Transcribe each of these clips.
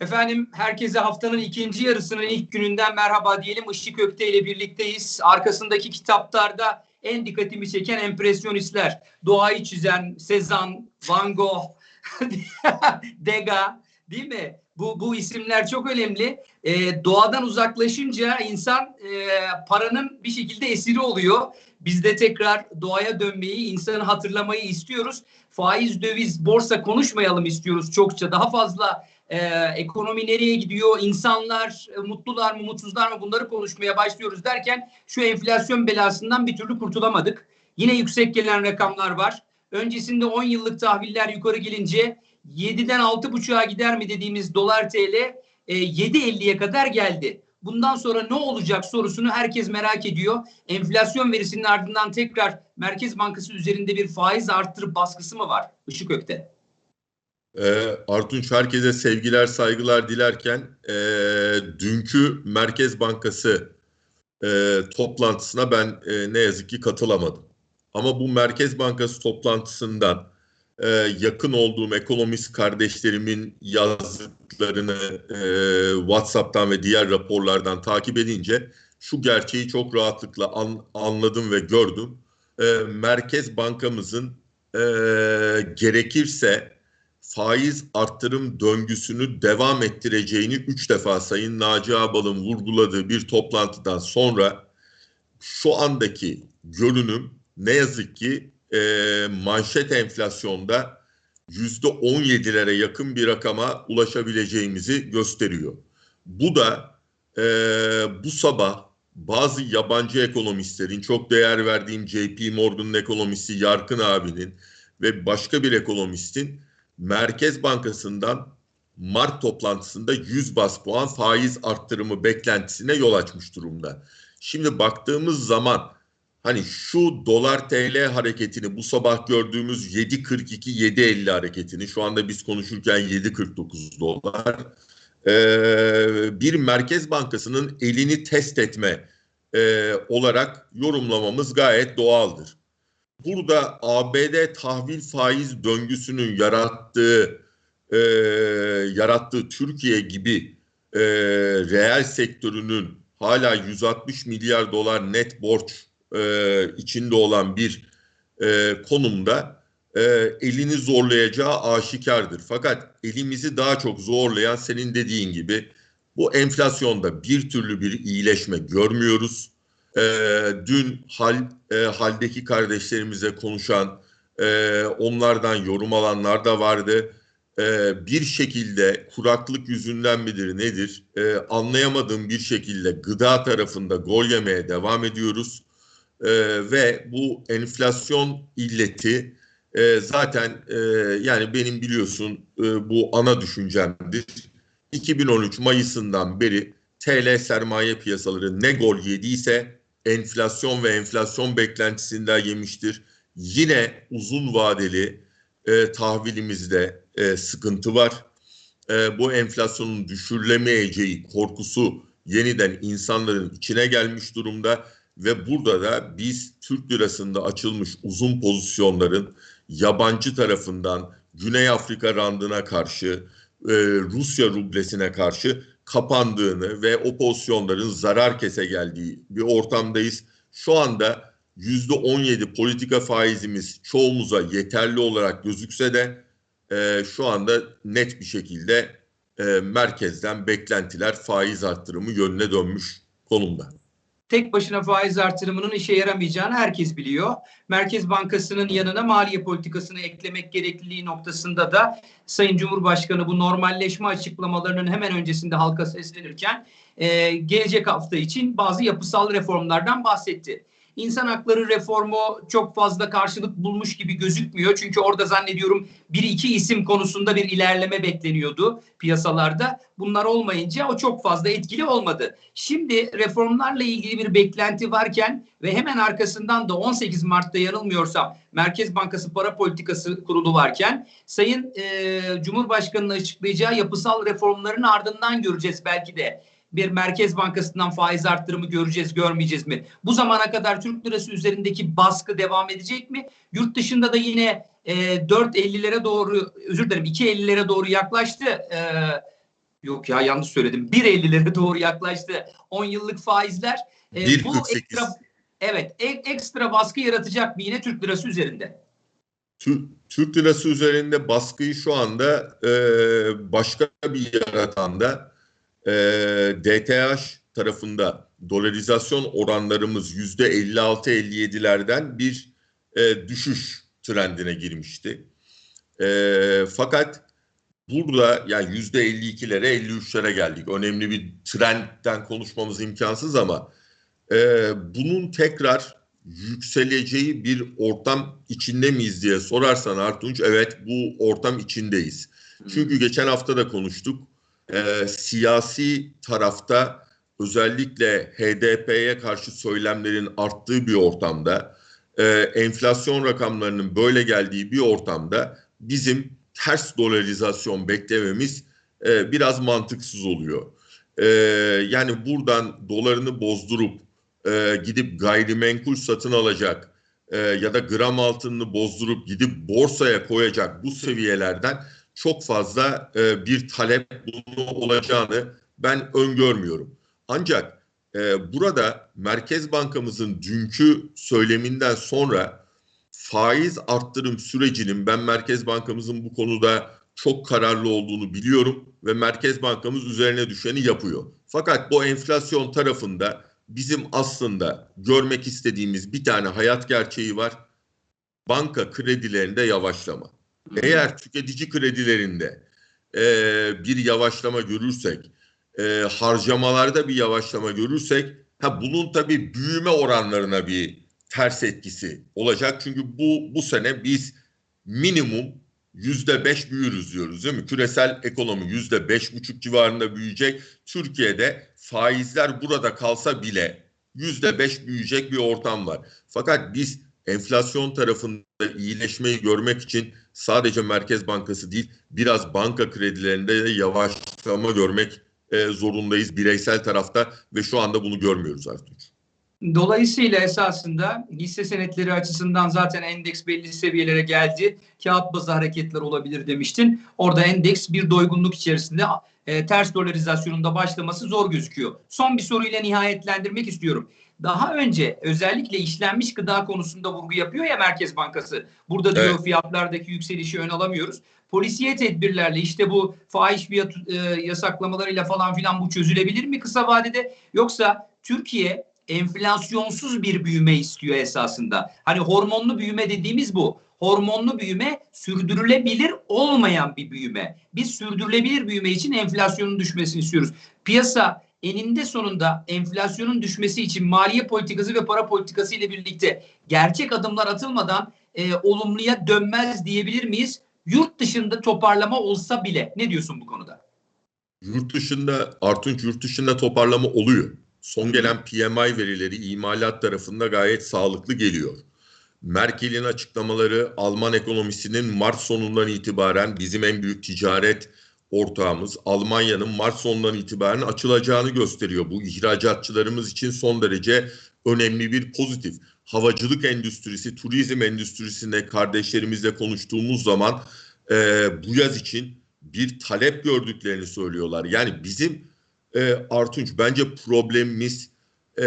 Efendim herkese haftanın ikinci yarısının ilk gününden merhaba diyelim. Işık Ökte ile birlikteyiz. Arkasındaki kitaplarda en dikkatimi çeken empresyonistler. Doğayı çizen Sezan, Van Gogh, Degas değil mi? Bu, bu isimler çok önemli. Ee, doğadan uzaklaşınca insan e, paranın bir şekilde esiri oluyor. Biz de tekrar doğaya dönmeyi, insanı hatırlamayı istiyoruz. Faiz, döviz, borsa konuşmayalım istiyoruz çokça. Daha fazla e, ekonomi nereye gidiyor, insanlar e, mutlular mı, mutsuzlar mı bunları konuşmaya başlıyoruz derken şu enflasyon belasından bir türlü kurtulamadık. Yine yüksek gelen rakamlar var. Öncesinde 10 yıllık tahviller yukarı gelince 7'den 6,5'a gider mi dediğimiz dolar TL e, 7.50'ye kadar geldi. Bundan sonra ne olacak sorusunu herkes merak ediyor. Enflasyon verisinin ardından tekrar Merkez Bankası üzerinde bir faiz arttırıp baskısı mı var? Işık Ökte. E, Artunç herkese sevgiler saygılar dilerken e, dünkü Merkez Bankası e, toplantısına ben e, ne yazık ki katılamadım. Ama bu Merkez Bankası toplantısından e, yakın olduğum ekonomist kardeşlerimin yazdıklarını e, WhatsApp'tan ve diğer raporlardan takip edince şu gerçeği çok rahatlıkla an, anladım ve gördüm. E, Merkez Bankamızın e, gerekirse faiz arttırım döngüsünü devam ettireceğini üç defa Sayın Naci Abal'ın vurguladığı bir toplantıdan sonra şu andaki görünüm ne yazık ki e, manşet enflasyonda yüzde on yedilere yakın bir rakama ulaşabileceğimizi gösteriyor. Bu da e, bu sabah bazı yabancı ekonomistlerin çok değer verdiğim JP Morgan'ın ekonomisti Yarkın abinin ve başka bir ekonomistin Merkez Bankası'ndan Mart toplantısında 100 bas puan faiz arttırımı beklentisine yol açmış durumda. Şimdi baktığımız zaman hani şu dolar TL hareketini bu sabah gördüğümüz 7.42 7.50 hareketini şu anda biz konuşurken 7.49 dolar e, bir Merkez Bankası'nın elini test etme e, olarak yorumlamamız gayet doğaldır burada ABD tahvil faiz döngüsünün yarattığı e, yarattığı Türkiye gibi e, reel sektörünün hala 160 milyar dolar net borç e, içinde olan bir e, konumda e, elini zorlayacağı aşikardır. Fakat elimizi daha çok zorlayan senin dediğin gibi bu enflasyonda bir türlü bir iyileşme görmüyoruz e, dün hal e, haldeki kardeşlerimize konuşan, e, onlardan yorum alanlar da vardı. E, bir şekilde kuraklık yüzünden midir nedir e, anlayamadığım bir şekilde gıda tarafında gol yemeye devam ediyoruz. E, ve bu enflasyon illeti e, zaten e, yani benim biliyorsun e, bu ana düşüncemdir. 2013 Mayıs'ından beri TL sermaye piyasaları ne gol yediyse enflasyon ve enflasyon beklentisinden yemiştir. Yine uzun vadeli e, tahvilimizde e, sıkıntı var. E, bu enflasyonun düşürülemeyeceği korkusu yeniden insanların içine gelmiş durumda ve burada da biz Türk lirasında açılmış uzun pozisyonların yabancı tarafından Güney Afrika randına karşı, e, Rusya rublesine karşı kapandığını ve o pozisyonların zarar kese geldiği bir ortamdayız. Şu anda yüzde 17 politika faizimiz çoğumuza yeterli olarak gözükse de e, şu anda net bir şekilde e, merkezden beklentiler faiz arttırımı yönüne dönmüş konumda tek başına faiz artırımının işe yaramayacağını herkes biliyor. Merkez Bankası'nın yanına maliye politikasını eklemek gerekliliği noktasında da Sayın Cumhurbaşkanı bu normalleşme açıklamalarının hemen öncesinde halka seslenirken e, gelecek hafta için bazı yapısal reformlardan bahsetti. İnsan hakları reformu çok fazla karşılık bulmuş gibi gözükmüyor. Çünkü orada zannediyorum bir iki isim konusunda bir ilerleme bekleniyordu piyasalarda. Bunlar olmayınca o çok fazla etkili olmadı. Şimdi reformlarla ilgili bir beklenti varken ve hemen arkasından da 18 Mart'ta yanılmıyorsam Merkez Bankası Para Politikası Kurulu varken Sayın e, Cumhurbaşkanı'nın açıklayacağı yapısal reformların ardından göreceğiz belki de bir Merkez Bankası'ndan faiz arttırımı göreceğiz, görmeyeceğiz mi? Bu zamana kadar Türk lirası üzerindeki baskı devam edecek mi? Yurt dışında da yine e, 4.50'lere doğru, özür dilerim 2.50'lere doğru yaklaştı. E, Yok ya yanlış söyledim. 1.50'lere doğru yaklaştı. 10 yıllık faizler. E, bu 1.48. ekstra evet ek- ekstra baskı yaratacak mı yine Türk lirası üzerinde? Tü- Türk lirası üzerinde baskıyı şu anda e, başka bir yaratan da e, DTH tarafında dolarizasyon oranlarımız yüzde 56-57'lerden bir e, düşüş trendine girmişti. E, fakat burada yani yüzde 52'lere 53'lere geldik. Önemli bir trendten konuşmamız imkansız ama e, bunun tekrar yükseleceği bir ortam içinde miyiz diye sorarsan Artunç evet bu ortam içindeyiz. Çünkü geçen hafta da konuştuk. Ee, siyasi tarafta özellikle HDP'ye karşı söylemlerin arttığı bir ortamda, e, enflasyon rakamlarının böyle geldiği bir ortamda bizim ters dolarizasyon beklememiz e, biraz mantıksız oluyor. E, yani buradan dolarını bozdurup e, gidip gayrimenkul satın alacak e, ya da gram altınını bozdurup gidip borsaya koyacak bu seviyelerden çok fazla e, bir talep bunu olacağını ben öngörmüyorum. Ancak e, burada Merkez Bankamızın dünkü söyleminden sonra faiz arttırım sürecinin ben Merkez Bankamızın bu konuda çok kararlı olduğunu biliyorum ve Merkez Bankamız üzerine düşeni yapıyor. Fakat bu enflasyon tarafında bizim aslında görmek istediğimiz bir tane hayat gerçeği var. Banka kredilerinde yavaşlama. Eğer tüketici kredilerinde e, bir yavaşlama görürsek, e, harcamalarda bir yavaşlama görürsek, ha bunun tabii büyüme oranlarına bir ters etkisi olacak. Çünkü bu bu sene biz minimum yüzde beş büyürüz diyoruz değil mi? Küresel ekonomi yüzde beş buçuk civarında büyüyecek. Türkiye'de faizler burada kalsa bile yüzde beş büyüyecek bir ortam var. Fakat biz enflasyon tarafında iyileşmeyi görmek için sadece Merkez Bankası değil biraz banka kredilerinde de yavaşlama görmek e, zorundayız bireysel tarafta ve şu anda bunu görmüyoruz artık. Dolayısıyla esasında hisse senetleri açısından zaten endeks belli seviyelere geldi. Kağıt bazı hareketler olabilir demiştin. Orada endeks bir doygunluk içerisinde e, ters dolarizasyonunda başlaması zor gözüküyor. Son bir soruyla nihayetlendirmek istiyorum. Daha önce özellikle işlenmiş gıda konusunda vurgu yapıyor ya Merkez Bankası. Burada diyor Evet. fiyatlardaki yükselişi ön alamıyoruz. Polisiye tedbirlerle işte bu fahiş fiyat e, yasaklamalarıyla falan filan bu çözülebilir mi kısa vadede? Yoksa Türkiye enflasyonsuz bir büyüme istiyor esasında. Hani hormonlu büyüme dediğimiz bu. Hormonlu büyüme sürdürülebilir olmayan bir büyüme. Biz sürdürülebilir büyüme için enflasyonun düşmesini istiyoruz. Piyasa eninde sonunda enflasyonun düşmesi için maliye politikası ve para politikası ile birlikte gerçek adımlar atılmadan e, olumluya dönmez diyebilir miyiz? Yurt dışında toparlama olsa bile. Ne diyorsun bu konuda? Yurt dışında Artunç yurt dışında toparlama oluyor. Son gelen PMI verileri imalat tarafında gayet sağlıklı geliyor. Merkel'in açıklamaları Alman ekonomisinin Mart sonundan itibaren bizim en büyük ticaret ortağımız Almanya'nın Mart sonundan itibaren açılacağını gösteriyor. Bu ihracatçılarımız için son derece önemli bir pozitif. Havacılık endüstrisi, turizm endüstrisinde kardeşlerimizle konuştuğumuz zaman e, bu yaz için bir talep gördüklerini söylüyorlar. Yani bizim e, Artunç bence problemimiz e,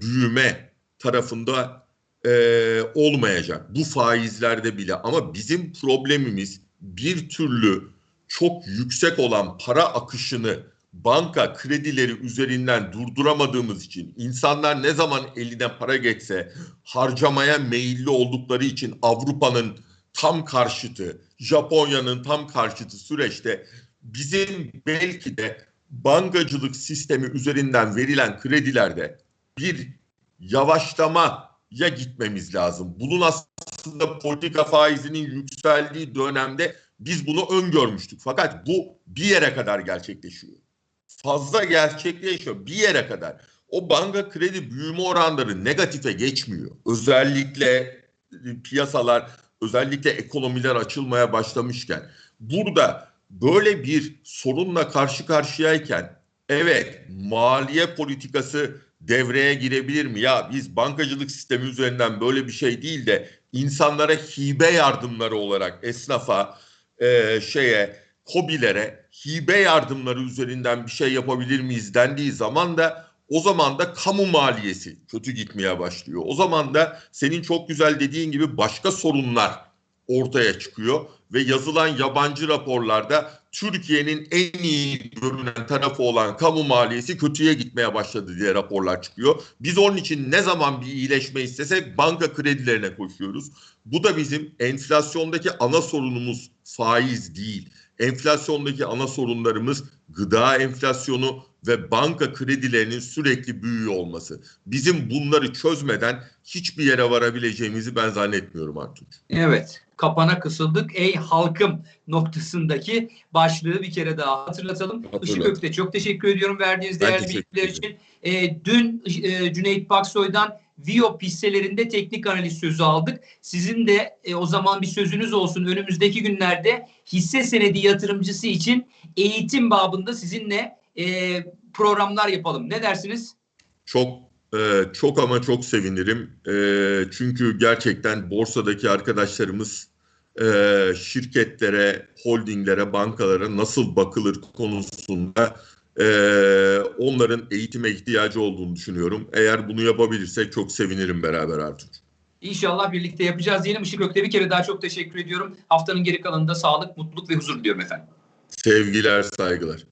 büyüme tarafında e, olmayacak. Bu faizlerde bile ama bizim problemimiz bir türlü çok yüksek olan para akışını banka kredileri üzerinden durduramadığımız için insanlar ne zaman eline para geçse harcamaya meyilli oldukları için Avrupa'nın tam karşıtı, Japonya'nın tam karşıtı süreçte bizim belki de bankacılık sistemi üzerinden verilen kredilerde bir yavaşlamaya gitmemiz lazım. Bunun aslında politika faizinin yükseldiği dönemde biz bunu öngörmüştük. Fakat bu bir yere kadar gerçekleşiyor. Fazla gerçekleşiyor bir yere kadar. O banka kredi büyüme oranları negatife geçmiyor. Özellikle piyasalar, özellikle ekonomiler açılmaya başlamışken burada böyle bir sorunla karşı karşıyayken evet maliye politikası devreye girebilir mi? Ya biz bankacılık sistemi üzerinden böyle bir şey değil de insanlara hibe yardımları olarak esnafa, e, şeye COBİ'lere hibe yardımları üzerinden bir şey yapabilir miyiz dendiği zaman da o zaman da kamu maliyesi kötü gitmeye başlıyor. O zaman da senin çok güzel dediğin gibi başka sorunlar ortaya çıkıyor ve yazılan yabancı raporlarda Türkiye'nin en iyi görünen tarafı olan kamu maliyesi kötüye gitmeye başladı diye raporlar çıkıyor. Biz onun için ne zaman bir iyileşme istesek banka kredilerine koşuyoruz. Bu da bizim enflasyondaki ana sorunumuz faiz değil. Enflasyondaki ana sorunlarımız gıda enflasyonu ve banka kredilerinin sürekli büyüyor olması. Bizim bunları çözmeden hiçbir yere varabileceğimizi ben zannetmiyorum Artunç. Evet, kapana kısıldık ey halkım noktasındaki başlığı bir kere daha hatırlatalım. Hatırlat. Işık Ökte çok teşekkür ediyorum verdiğiniz Ben değerli bilgiler için. E, dün e, Cüneyt Baksoy'dan Viyop hisselerinde teknik analiz sözü aldık. Sizin de e, o zaman bir sözünüz olsun. Önümüzdeki günlerde hisse senedi yatırımcısı için eğitim babında sizinle e, programlar yapalım. Ne dersiniz? Çok e, çok ama çok sevinirim. E, çünkü gerçekten borsadaki arkadaşlarımız e, şirketlere, holdinglere, bankalara nasıl bakılır konusunda e, onların eğitime ihtiyacı olduğunu düşünüyorum. Eğer bunu yapabilirsek çok sevinirim beraber Artur. İnşallah birlikte yapacağız diyelim. Işık Ökte bir kere daha çok teşekkür ediyorum. Haftanın geri kalanında sağlık, mutluluk ve huzur diliyorum efendim. Sevgiler, saygılar.